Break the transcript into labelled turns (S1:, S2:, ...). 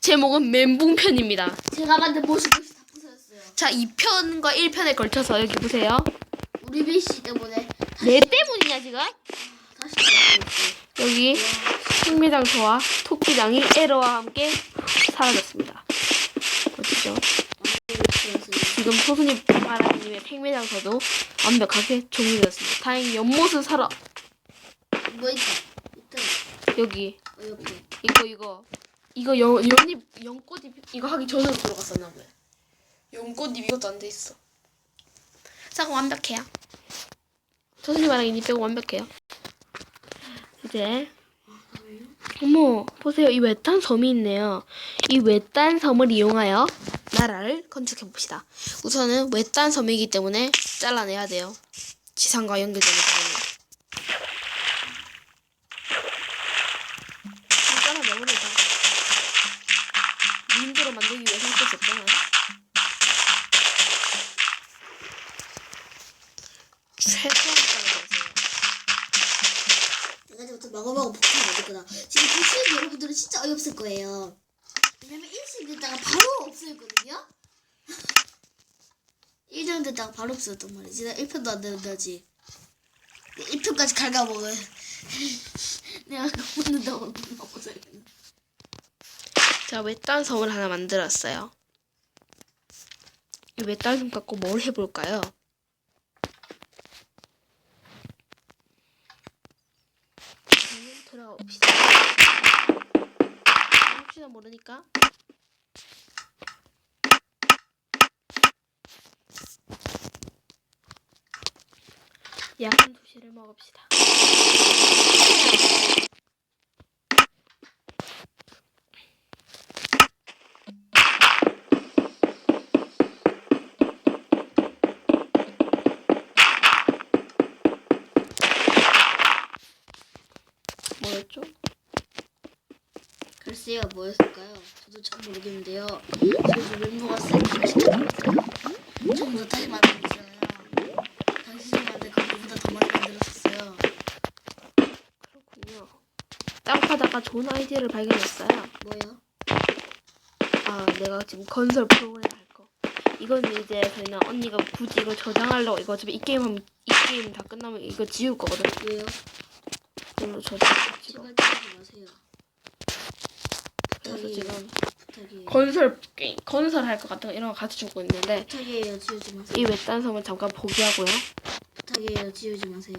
S1: 제목은 멘붕편입니다.
S2: 제가 만든 모습이 다 부서졌어요.
S1: 자, 2편과 1편에 걸쳐서 여기 보세요.
S2: 우리 빌씨 때문에
S1: 내 때문이냐, 지금?
S2: 다시 만들었어요.
S1: 여기 생매장터와 토끼장이 에러와 함께 사라졌습니다. 어디죠? 지금 소순이 바라님의 팽매장터도 완벽하게 종료되었습니다. 다행히 연못은 살아.
S2: 뭐 있다. 있다.
S1: 여기
S2: 어, 옆에.
S1: 이거 이거 이거 연 연잎 연꽃잎 이거 하기 전으로 들어갔었나 봐요. 연꽃잎 이것도 안 돼 있어. 자 그럼 완벽해요. 소순이 바라님 빼고 완벽해요. 이제 어머 보세요 이 외딴 섬이 있네요. 이 외딴 섬을 이용하여 나라를 건축해 봅시다. 우선은 외딴 섬이기 때문에 잘라내야 돼요. 지상과 연결되는 부분을. 다
S2: 내가지부터 마구마구 폭탄 거다. 지금 보시는 여러분들은 진짜 어이없을 거예요. 왜냐면 1층 됐다가 바로 없어졌거든요. 1점 됐다가 바로 없어졌단 말이야. 진짜 1편도 안 되는다지. 1편까지 갉아먹어. 내가 먹는다고 먹어야겠네.
S1: 자, 외딴 섬을 하나 만들었어요. 이 외딴 섬 갖고 뭘 해볼까요? 저는 들어가 봅시다. 혹시나 모르니까. 약한 도시를 먹읍시다. 뭐였죠?
S2: 글쎄요, 뭐였을까요? 저도 잘 모르겠는데요. 지금 멤버가 진짜 잘했어요. 처음부터 다시 만들었잖아요. 당신이 만든 그거보다 더 많이 만들었었어요.
S1: 그렇군요. 땅 파다가 좋은 아이디어를 발견했어요.
S2: 뭐요?
S1: 아, 내가 지금 건설 프로그램 할 거. 이거는 이제 저희는 언니가 굳이 이거 저장하려고 이거 어차피 이 게임 하면 이 게임 다 끝나면 이거 지울 거거든.
S2: 왜요?
S1: 이걸로 저장
S2: 마세요.
S1: 그래서
S2: 부탁이에요.
S1: 지금
S2: 부탁이에요.
S1: 건설 게임 건설할 것 같은 거 이런 거 같이 주고 있는데
S2: 부탁이에요. 지우지 마세요.
S1: 이 외딴 섬은 잠깐 포기하고요.
S2: 부탁이에요. 지우지 마세요.